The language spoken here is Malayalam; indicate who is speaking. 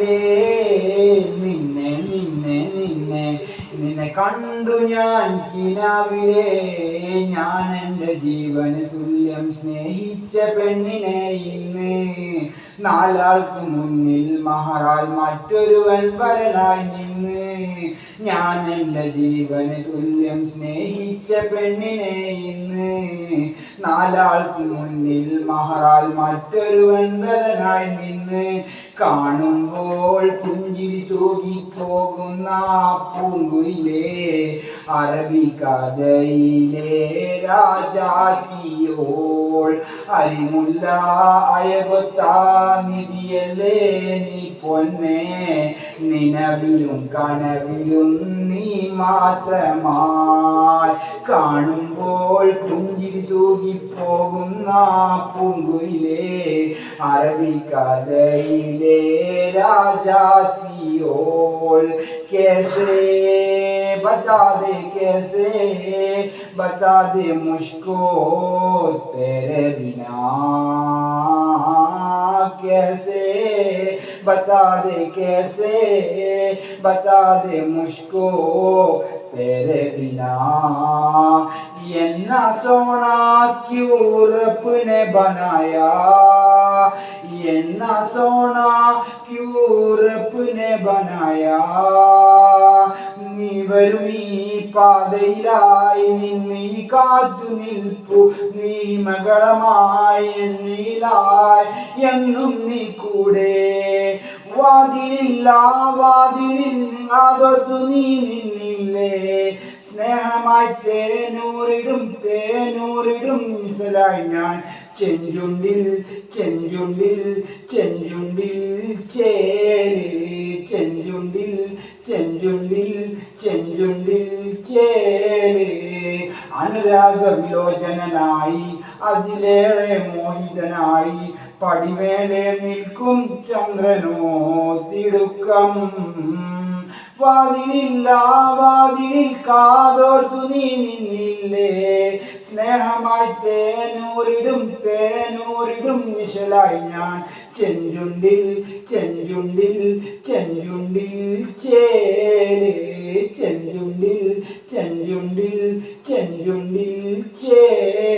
Speaker 1: കിനാവിലേ കണ്ടു ഞാൻ കിനാവിലെ ഞാൻ എന്റെ ജീവന് തുല്യം സ്നേഹിച്ച പെണ്ണിനെ ഇന്ന് നാലാൾക്ക് മുന്നിൽ മഹറാൽ മറ്റൊരുവൻ വരനായി നിന്ന് ഞാൻ എന്റെ ജീവന് തുല്യം സ്നേഹിച്ച പെണ്ണിനെ ഇന്ന് നാലാൾക്ക് മുന്നിൽ മഹറാൽ മറ്റൊരുവൻ വരനായി നിന്ന് കാണുമ്പോൾ പുഞ്ചിരി തൂകിപ്പോകുന്ന പൂങ്കുയിലേ അറബിക്കഥയിലെ രാജാത്തിയോൾ അരിമുല്ല അയകൊത്ത നിധിയല്ലേ നീ പൊന്നെ? നിലവിലും കനവിലും നീ മാത്രമായി കാണുമ്പോൾ പുഞ്ചിരി തൂകിപ്പോകുന്ന പൂങ്കുയിലേ. അറബിക്കഥയിലെ രാജാത്തിയോൾ بتا دے کیسے؟ بتا دے مجھ کو تیرے بنا کیسے؟ بتا دے کیسے؟ بتا دے مجھ کو تیرے بنا یہ نہ سونا کیوں رب نے بنایا، یہ نہ سونا کیوں رب نے بنایا۔ വരും ഈ പാതയിലായി നിന്നീ കാത്തു നിൽപ്പു. നീ മകളമായി എന്നിലായി എന്നും നീ കൂടെ. വാതിലില്ല വാതിലിൽ അതൊത്തു നീ നിന്നില്ലേ. സ്നേഹമായി തേനൂറിടും തേനൂറിടും മിസലായി ഞാൻ ചെഞ്ചുണ്ടിൽ ചെഞ്ചുണ്ടിൽ ചെഞ്ചുണ്ടിൽ ചേരേ. ചെഞ്ചുണ്ടിൽ ചെഞ്ചുണ്ടിൽ ചെഞ്ചുണ്ടിൽ ചേര് അനുരാഗ വിലോചനായി അതിലേറെ മോഹിതനായി പടിവേലെ നിൽക്കും ചന്ദ്രനോ തിടുക്കം. വാതിലില്ല വാതിലിൽ കാതോർത്തു നീ നിന്നില്ലേ? സ്നേഹമായി തേനൂരിടും തേനൂരിടും നിശലായി ഞാൻ. ചെഞ്ചുണ്ടിൽ ചെഞ്ചുണ്ടിൽ ചെഞ്ചുണ്ടിൽ ചേര് ചെഞ്ചുണ്ടിൽ ചെഞ്ചുണ്ടിൽ ചെഞ്ചുണ്ടിൽ ചേലേ